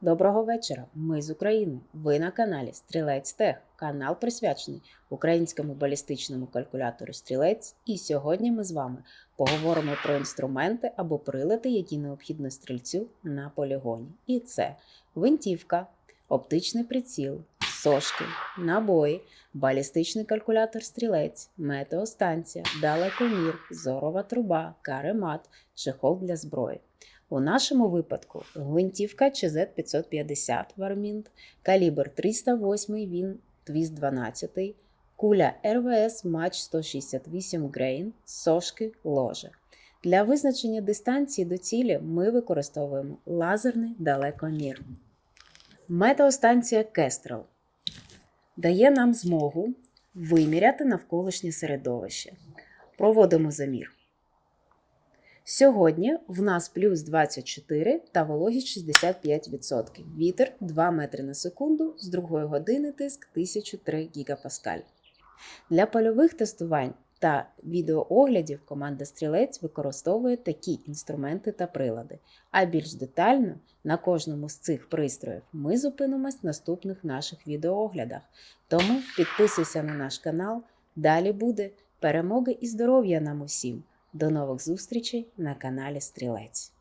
Доброго вечора. Ми з України. Ви на каналі Стрілець Тех. Канал присвячений українському балістичному калькулятору Стрілець. І сьогодні ми з вами поговоримо про інструменти або прилади, які необхідно стрільцю на полігоні. І це гвинтівка, оптичний приціл, сошки, набої, балістичний калькулятор Стрілець, метеостанція, далекомір, зорова труба, каремат, чехол для зброї. У нашому випадку гвинтівка ЧЗ-550 Вармінт, калібр 308 він твіст 12, куля РВС Матч 168 Грейн, сошки ложе. Для визначення дистанції до цілі ми використовуємо лазерний далекомір. Метеостанція Кестрел дає нам змогу виміряти навколишнє середовище. Проводимо замір. Сьогодні в нас плюс 24 та вологість 65%. Вітер 2 метри на секунду, з другої години тиск 1003 гігапаскаль. Для польових тестувань та відеооглядів команда Стрілець використовує такі інструменти та прилади. А більш детально на кожному з цих пристроїв ми зупинимось в наступних наших відеооглядах. Тому підписуйся на наш канал. Далі буде перемоги і здоров'я нам усім! До нових зустрічей на каналі Стрілець.